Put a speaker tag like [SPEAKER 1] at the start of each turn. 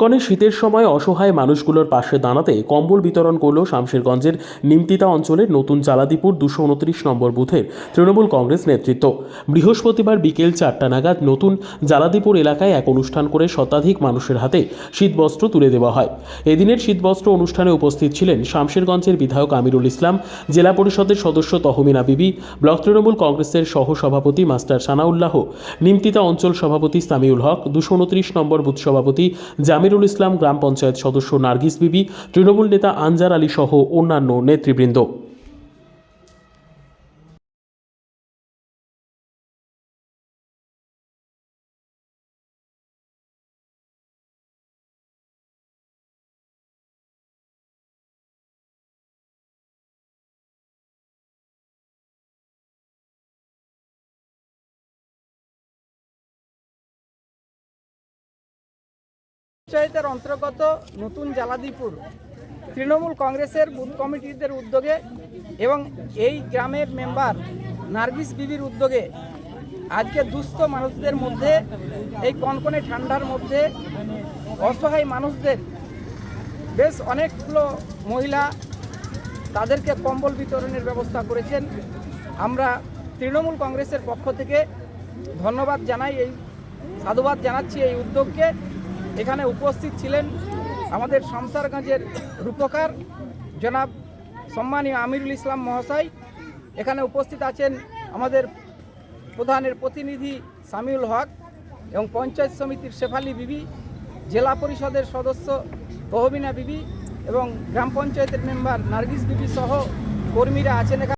[SPEAKER 1] কনে শীতের সময় অসহায় মানুষগুলোর পাশে দাঁড়াতে কম্বল বিতরণ করল শামশেরগঞ্জের নিমতিতা অঞ্চলের নতুন চালাদিপুর দুশো উনত্রিশ নম্বর বুথের তৃণমূল কংগ্রেস নেতৃত্ব। বৃহস্পতিবার বিকেল চারটা নাগাদ নতুন জালাদিপুর এলাকায় এক অনুষ্ঠান করে শতাধিক মানুষের হাতে শীতবস্ত্র তুলে দেওয়া হয়। এদিনের শীতবস্ত্র অনুষ্ঠানে উপস্থিত ছিলেন শামশেরগঞ্জের বিধায়ক আমিরুল ইসলাম, জেলা পরিষদের সদস্য তহমিনা বিবি, ব্লক তৃণমূল কংগ্রেসের সহ সভাপতি মাস্টার সানাউল্লাহ, নিমতিতা অঞ্চল সভাপতি সামিউল হক, দুশো উনত্রিশ নম্বর বুথ সভাপতি জামিরুল ইসলাম গ্রাম পঞ্চায়েত সদস্য নার্গিস বিবি তৃণমূল নেতা আনজার আলী সহ অন্যান্য নেতৃবৃন্দ।
[SPEAKER 2] পঞ্চায়েতের অন্তর্গত নতুন জালাদিপুর তৃণমূল কংগ্রেসের বুথ কমিটিদের উদ্যোগে এবং এই গ্রামের মেম্বার নার্গিস বিবির উদ্যোগে আজকে দুস্থ মানুষদের মধ্যে, এই কনকনে ঠান্ডার মধ্যে অসহায় মানুষদের বেশ অনেকগুলো মহিলা তাদেরকে কম্বল বিতরণের ব্যবস্থা করেছেন। আমরা তৃণমূল কংগ্রেসের পক্ষ থেকে ধন্যবাদ জানাই, এই সাধুবাদ জানাচ্ছি এই উদ্যোগকে। এখানে উপস্থিত ছিলেন আমাদের সংসারগঞ্জের রূপকার জনাব সম্মানীয় আমিরুল ইসলাম মহাশয়। এখানে উপস্থিত আছেন আমাদের প্রধানের প্রতিনিধি সামিউল হক এবং পঞ্চায়েত সমিতির শেফালি বিবি, জেলা পরিষদের সদস্য তহবিনা বিবি এবং গ্রাম পঞ্চায়েতের মেম্বার নার্গিস বিবি সহ কর্মীরা আছেন এখানে।